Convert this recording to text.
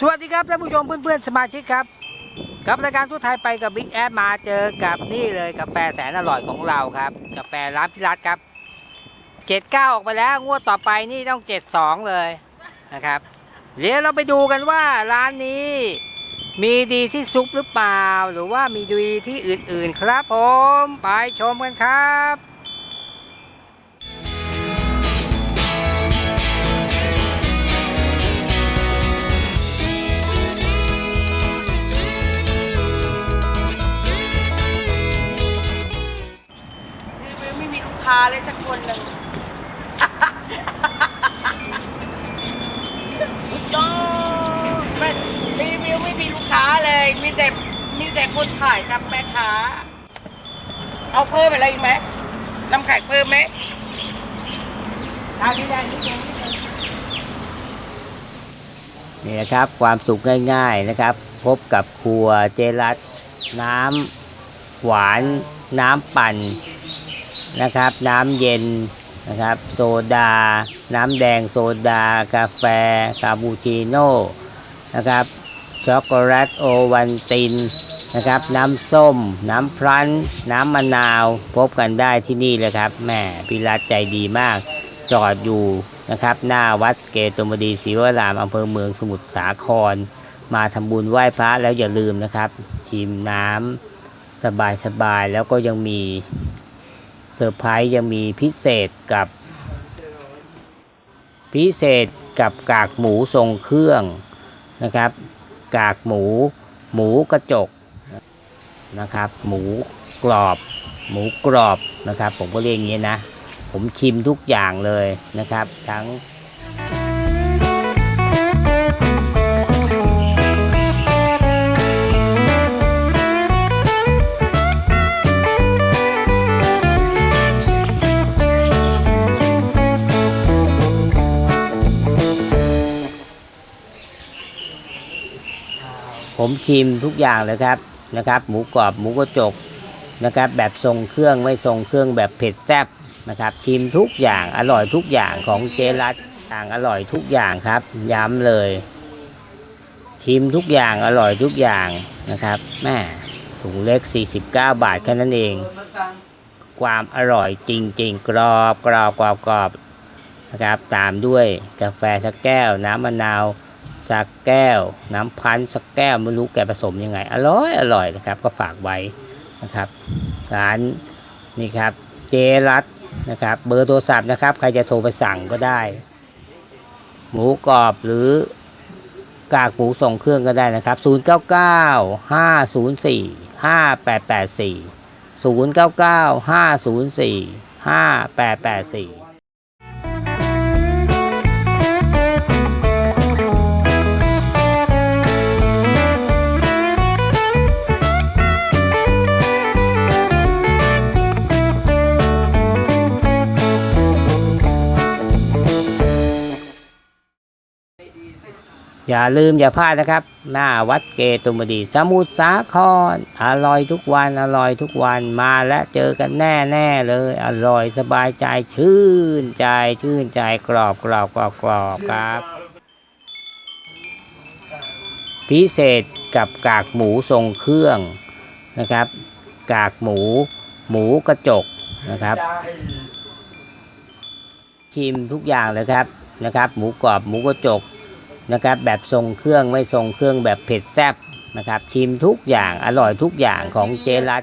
สวัสดีครับท่านผู้ชมเพื่อนๆสมาชิกครับกับรายการทั่วไทยไปกับบิ๊กแอดมาเจอกับนี่เลยกาแฟแสนอร่อยของเราครับกาแฟร้านพิรัตครับเจ็ดเก้าออกไปแล้วงวดต่อไปนี่ต้องเจ็ดสองเลยนะครับเดี๋ยวเราไปดูกันว่าร้านนี้มีดีที่ซุปหรือเปล่า หรือว่ามีดีที่อื่นๆครับผมไปชมกันครับ คนหนึ่งสุดยอดไม่รีวิวไม่มีลูกค้าเลย มีแต่มีแต่คนถ่ายกับแม่ค้า เอาเพิ่มอะไรอีกไหมน้ำแข็งเพิ่มไหมทางนี้ได้นิดนึงนี่นะครับความสุขง่าย ๆนะครับ พบกับครัวเจรัตน้ำหวานน้ำปั่น นะครับ น้ำเย็นนะครับ โซดา น้ำแดงโซดา กาแฟคาปูชิโน่นะครับช็อกโกแลตโอวันตินนะครับ น้ำส้ม น้ำพลันน้ำมะนาว พบกันได้ที่นี่เลยครับแม่พิรัตใจดีมาก จอดอยู่นะครับ หน้าวัดเกตุมดีศรีวรามอำเภอเมืองสมุทรสาคร มาทำบุญไหว้พระแล้วอย่าลืมนะครับ ชิมน้ำสบายๆ แล้วก็ยังมี เซอร์ไพรส์ยังมีพิเศษกับ พิเศษกับกากหมูทรงเครื่องนะครับ กากหมู หมูกระจกนะครับ หมูกรอบ หมูกรอบนะครับ ผมก็เรียกอย่างนี้นะ ผมชิมทุกอย่างเลยนะครับ ทั้ง ผมชิมทุกอย่างเลยครับนะครับ หมูกรอบหมูกระจกนะครับ แบบทรงเครื่องไม่ทรงเครื่องแบบเผ็ดแซ่บนะครับ ชิมทุกอย่างอร่อยทุกอย่างของเจรัตต่างอร่อยทุกอย่างครับ ย้ำเลย ชิมทุกอย่างอร่อยทุกอย่างนะครับแม่ถุงเล็ก 49 บาทแค่นั้นเอง ความอร่อยจริง ๆ กรอบกรอบกรอบกรอบนะครับ ตามด้วยกาแฟสักแก้วน้ำมะนาว สักแก้ว น้ำพันสักแก้วไม่รู้แกผสมยังไง อร่อยอร่อยนะครับ ก็ฝากไว้นะครับร้านนี่ครับเจรัตนะครับ เบอร์โทรศัพท์นะครับ ใครจะโทรไปสั่งก็ได้ หมูกรอบหรือกากหมูส่งเครื่องก็ได้นะครับ 0 9 9 5 0 4 5 8 8 4 0 9 9 5 0 4 5 8 8 4 อย่าลืมอย่าพลาดนะครับ หน้าวัดเกตุมดีสมุทรสาครอร่อยทุกวันอร่อยทุกวันมาและเจอกันแน่แน่เลย อร่อยสบายใจชื่นใจชื่นใจกรอบกรอบกรอบกรอบครับ พิเศษกับกากหมูทรงเครื่องนะครับ กากหมู หมูกระจกนะครับชิมทุกอย่างเลยครับนะครับ หมูกรอบหมูกระจก นะครับแบบทรงเครื่องไม่ทรงเครื่องแบบเผ็ดแซ่บนะครับชิมทุกอย่างอร่อยทุกอย่างของเจรัต